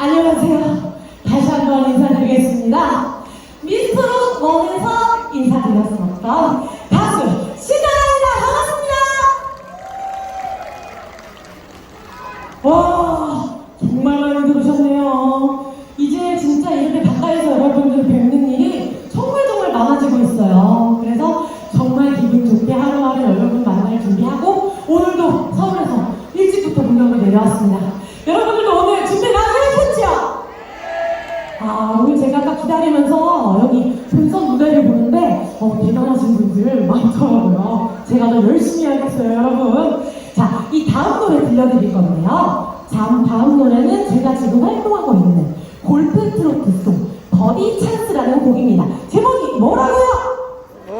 안녕하세요. 다시 한번 인사드리겠습니다. 미스트롯 원에서 인사드렸었던 가수 신나라입니다. 반갑습니다. 와, 정말 많이 들으셨네요. 이제 진짜 이렇게 가까이서 여러분들 뵙는 일이 정말 정말 많아지고 있어요. 그래서 정말 기분 좋게 하루하루 여러분 만날 준비하고 오늘도 서울에서 일찍부터 공연을 내려왔습니다. 여러분들도 아, 오늘 제가 딱 기다리면서 여기 본선 무대를 보는데 어, 대단하신 분들 많더라고요. 제가 더 열심히 하겠어요, 여러분. 자, 이 다음 노래 들려드릴 건데요. 자, 다음 노래는 제가 지금 활동하고 있는 골프 트로트송 버디 찬스라는 곡입니다. 제목이 뭐라고요?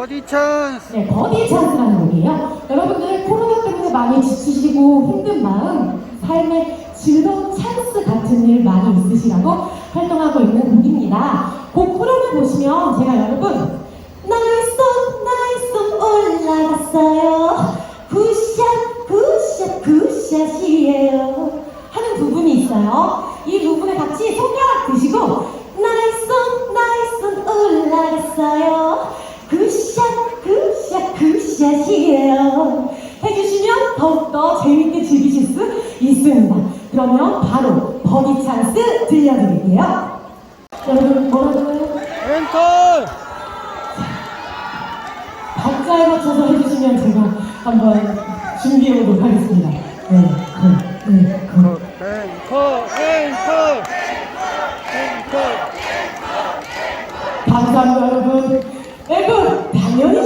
어디 찬스 네, 버디 찬스라는 곡이에요. 여러분들 코로나 때문에 많이 지치시고 힘든 마음, 삶의 즐거운 찬스 같은 일 많이 있으시라고 활동하고 있는 곡입니다. 곡 후렴을 보시면 제가 여러분 나이스 나이스 올라갔어요 굿샷 굿샷 굿샷이에요 하는 부분이 있어요. 이 부분에 같이 손가락 드시고 나이스 나이스 올라갔어요 굿샷 굿샷 굿샷이에요 그러면 바로 버디 찬스 들려드릴게요. 여러분 뭐라고요? 앵콜! 박자에 맞춰서 해주시면 제가 한번 준비해 보도록 하겠습니다. 네, 네, 네, 그. 앵콜 앵콜 앵콜. 감사합니다 여러분. 여러분 당연히